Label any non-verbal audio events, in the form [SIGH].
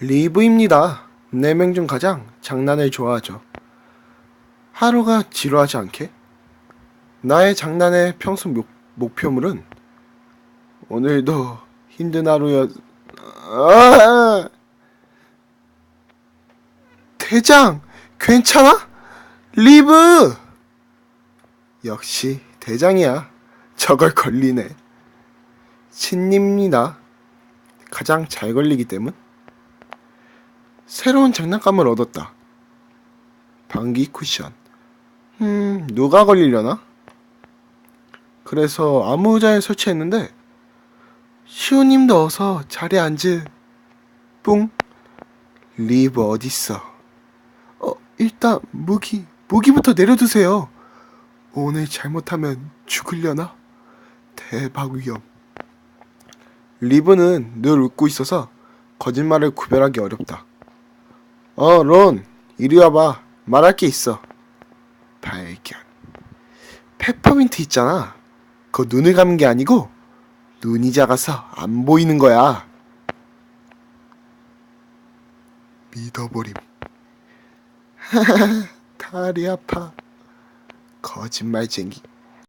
리브입니다. 네 명 중 가장 장난을 좋아하죠. 하루가 지루하지 않게? 나의 장난의 평소 목, 목표물은 오늘도 힘든 하루였... 아! 대장, 괜찮아? 리브! 역시 대장이야. 저걸 걸리네. 신입니다. 가장 잘 걸리기 때문? 새로운 장난감을 얻었다. 방귀 쿠션. 음, 누가 걸리려나? 그래서 아무 의자에 설치했는데 시호님도 어서 자리에 앉으. 뿡. 리브 어딨어? 어, 일단 무기, 무기부터 내려두세요. 오늘 잘못하면 죽으려나? 대박 위험. 리브는 늘 웃고 있어서 거짓말을 구별하기 어렵다. 어, 론, 이리 와봐. 말할 게 있어. 발견. 페퍼민트 있잖아. 그거 눈을 감은 게 아니고 눈이 작아서 안 보이는 거야. 믿어버림. [LAUGHS] 다리 아파. 거짓말쟁이.